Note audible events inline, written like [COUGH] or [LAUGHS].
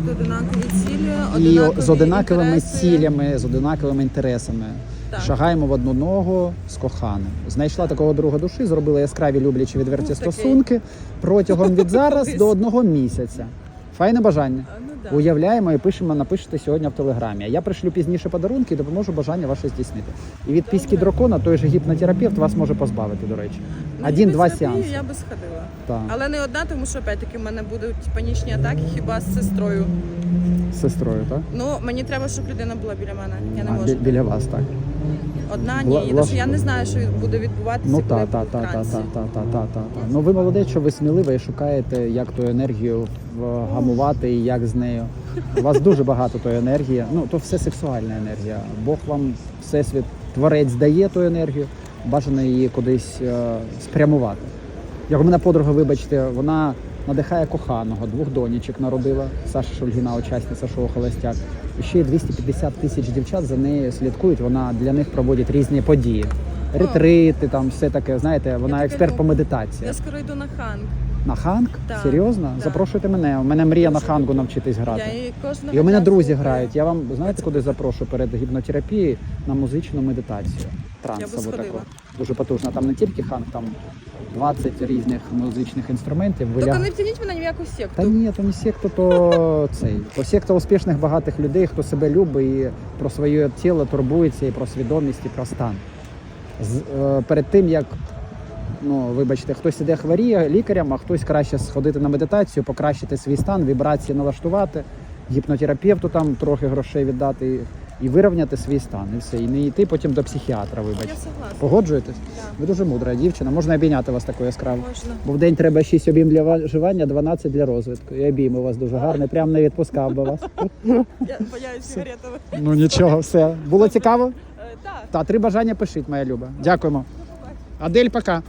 бути одинакові цілі, І одинакові з одинаковими інтереси. цілями, з одинаковими інтересами. Так. Шагаємо в одну ногу з коханим. Знайшла такого друга душі, зробила яскраві люблячі відверті Був такий. стосунки протягом від [LAUGHS] зараз до одного місяця. Файне бажання. А, Ну, да. Уявляємо і пишемо, напишете сьогодні в телеграмі. А я пришлю пізніше подарунки і допоможу бажання ваше здійснити. І від піськи дракона той же гіпнотерапевт вас може позбавити, до речі. Один-два гіпнотерапію сеанси. Я би сходила. Так, Але не одна, тому що опять-таки в мене будуть панічні атаки хіба з сестрою. з сестрою, так? Ну, мені треба, щоб людина була біля мене. Я не А, можу. бі- біля вас, так. Одна ні. Тому що я не знаю, що буде відбуватися, Ну коли та я та буду та в та та та та та та та. Ну ви молодець, що ви смілива і шукаєте, як ту енергію вгамувати і як з нею. У вас дуже багато тої енергії. Ну то все сексуальна енергія. Бог вам всесвіт творець дає ту енергію. Бажано її кудись е, спрямувати. Як у мене подруга, вибачте, вона надихає коханого, двох донечок народила. Саша Шульгіна, учасниця шоу Холостяк. І ще й 250 тисяч дівчат за нею слідкують. Вона для них проводить різні події. Ретрити, там все таке. Знаєте, вона експерт по медитації. Я скоро йду на ханг. На ханг? Так, Серйозно? так. Запрошуйте мене. У мене мрія на хангу навчитись грати. Я її І у мене друзі грають. Я вам знаєте, куди запрошую перед гіпнотерапією на музичну медитацію. Трансову таку. Дуже потужно. Там не тільки ханг, там 20 різних музичних інструментів. Тільки не втяніть мене ні в секту. Та ні, то не секта, то цей. То секта успішних багатих людей, хто себе любить і про своє тіло турбується, і про свідомість, і про стан. З, е, перед тим як, ну вибачте, хтось іде хворіє лікарям, а хтось краще сходити на медитацію, покращити свій стан, вібрації налаштувати, гіпнотерапевту там трохи грошей віддати і, вирівняти свій стан. І все. І не йти потім до психіатра, Я вибачте. согласна. Погоджуєтесь? Да. Ви дуже мудра дівчина. Можна обійняти вас такою яскраво. Можна. Бо в день треба 6 обійм для виживання, 12 для розвитку. І обійми у вас дуже гарні, прям не відпускав би вас. Я боюсь сигаретами. [LAUGHS] Ну нічого, все. Було цікаво? Е, Так. Та три бажання пишіть, моя люба. Дякуємо. Адель, пока.